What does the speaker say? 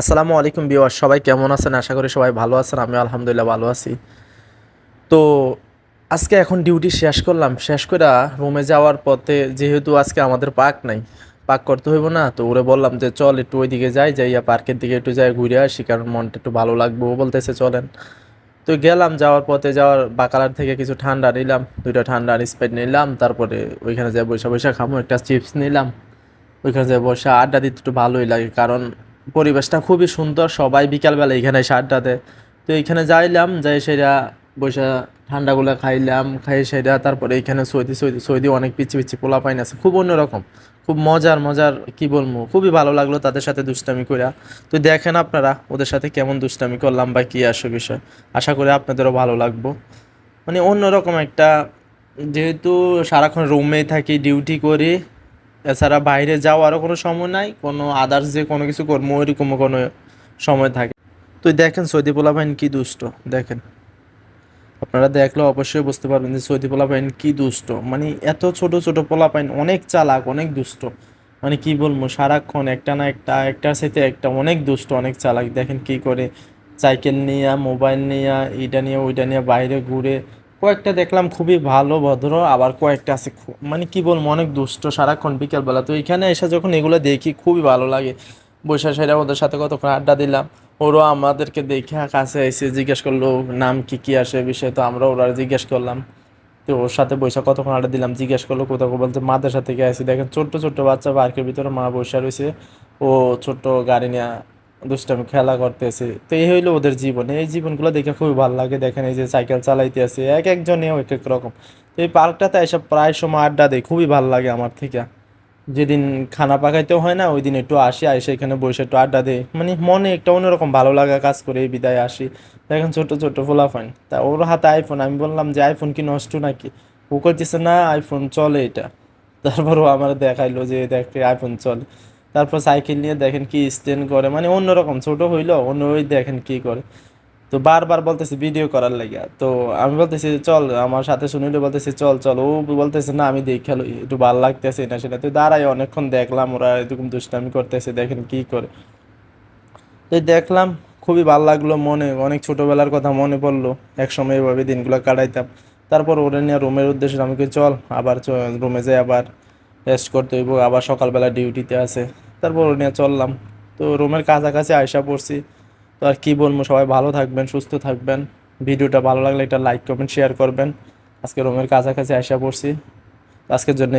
আসসালামু আলাইকুম বিওয়ার সবাই কেমন আছেন? আশা করি সবাই ভালো আছেন আমি আলহামদুলিল্লাহ ভালো আছি। তো আজকে এখন ডিউটি শেষ করলাম, শেষ করে রুমে যাওয়ার পথে যেহেতু আজকে আমাদের পার্ক নাই পার্ক করতে হইব না, তো ওরে বললাম যে চল একটু ওই দিকে যাই, যাইয়া পার্কের দিকে একটু যাই ঘুরে আসি, কারণ মনটা একটু ভালো লাগবে বলতেছে চলেন। তো গেলাম, যাওয়ার পথে যাওয়ার বাকালার থেকে কিছু ঠান্ডা নিলাম, দুইটা ঠান্ডা স্প্রাইট নিলাম, তারপরে ওইখানে যাই বসে বসে খামো, একটা চিপস নিলাম। ওইখানে যে বসে আড্ডা দিতে একটু ভালোই লাগে, কারণ পরিবেশটা খুবই সুন্দর, সবাই বিকালবেলা এখানে এসে দেয়। তো এইখানে যাইলাম, যাই সেটা বসে ঠান্ডাগুলো খাইলাম, খাই সেটা তারপরে এইখানে সৌদি সৌদি সৌদি অনেক পিচ্ছি পিচ্ছি পোলা পাইন আছে, খুব অন্যরকম। খুব মজার মজার, কি বলব, খুবই ভালো লাগল তাদের সাথে দুষ্টামি কইরা। তো দেখেন আপনারা, ওদের সাথে কেমন দুষ্টামি করলাম বা কী আসে বিষয়। আশা করি আপনাদেরও ভালো লাগবো। মানে অন্যরকম একটা, যেহেতু সারাক্ষণ রুমেই থাকি ডিউটি করি এছাড়া বাইরে যাওয়ারও কোনো সময় নাই, কোনো আদার্স যে কোনো কিছু করব ওইরকমও কোনো সময় থাকে। তো দেখেন সৌদি পোলাপাইন কি দুষ্ট, দেখেন। আপনারা দেখলে অবশ্যই বুঝতে পারবেন যে সৌদি পোলাপাইন কি দুষ্ট। মানে এত ছোট ছোট পোলাপাইন অনেক চালাক, অনেক দুষ্ট। মানে কি বলব, সারাক্ষণ একটা না একটা, একটার সাথে একটা অনেক দুষ্ট, অনেক চালাক। দেখেন কি করে সাইকেল নিয়ে মোবাইল নিয়ে এইটা নিয়ে, ওইটা নিয়ে বাইরে ঘুরে কয়েকটা দেখলাম খুবই ভালো, ভদ্র, আবার কয়েকটা আছে মানে কি বলব, অনেক দুষ্ট সারাক্ষণ বিকেলবেলা। তো এখানে এসে যখন এগুলো দেখি, খুবই ভালো লাগে। বৈশা সেরা ওদের সাথে কতক্ষণ আড্ডা দিলাম, ওরও আমাদেরকে দেখে কাছে এসে জিজ্ঞেস করল, নাম কি কি আসে? বিষয় তো আমরা ওরা জিজ্ঞেস করলাম। তো ওর সাথে বৈশা কতক্ষণ আড্ডা দিলাম, জিজ্ঞেস করল, কোথাও বলতে মাদ্রাসা থেকে আসি দেখেন ছোট্ট ছোট্ট বাচ্চা পার্কের ভিতরে মা বৈশা রয়েছে। ও ছোট্ট গাড়ি নিয়ে দুষ্টামি, খেলা করতেছে। তো এই হইল ওদের জীবন। এই জীবনগুলো দেখে খুবই ভালো লাগে। দেখেন এই যে সাইকেল চালাইতে আছে এক একজনে এক এক রকম। তো এই পার্কটাতে এসব প্রায় সময় আড্ডা দেয়। খুবই ভালো লাগে আমার থেকে। যেদিন খানা পাকাইতেও হয় না, ওই দিন একটু আসি এসে এখানে বসে একটু আড্ডা দেয় মানে মনে একটা অন্যরকম ভালো লাগা কাজ করে এই বিদায় আসি। দেখেন ছোট ছোট ফোলাফাইন তা ওর হাতে আইফোন আমি বললাম যে আইফোন কি নষ্ট নাকি? ও করতেছে না আইফোন চলে এটা। তারপর ও আমার দেখাইলো যে, দেখ আইফোন চলে। তারপর সাইকেল নিয়ে দেখেন কি স্ট্যান্ড করে। মানে অন্যরকম, ছোট হইল অন্য দেখেন কি করে। তো বারবার বলতেছে ভিডিও করার লাগিয়া। তো আমি বলতেছি, চল, আমার সাথে শুনিলে বলতেছি, চল চল। ও বলতেছে, না, আমি দেখে একটু ভালো লাগতেছে না সেটা। তো দাঁড়াই অনেকক্ষণ দেখলাম, ওরা এরকম দুষ্টামি করতেছে, দেখেন কি করে। তো দেখলাম, খুবই ভালো লাগল মনে, অনেক ছোটবেলার কথা মনে পড়ল। এক সময় এভাবে দিনগুলো কাটাইতাম। তারপর ওরা নিয়ে রুমের উদ্দেশ্যে আমি কই, চল, আবার রুমে যাই, আবার রেস্ট করতে হইব, আবার সকালবেলা ডিউটিতে আছে। তারপর নিয়ে চললাম। তো রুমের কাছাকাছি আয়সা পড়ছি। তো আর কী বলব, সবাই ভালো থাকবেন, সুস্থ থাকবেন। ভিডিওটা ভালো লাগলে এটা লাইক কমেন্ট শেয়ার করবেন। আজকে রুমের কাছাকাছি আয়সা পড়ছি। আজকের জন্য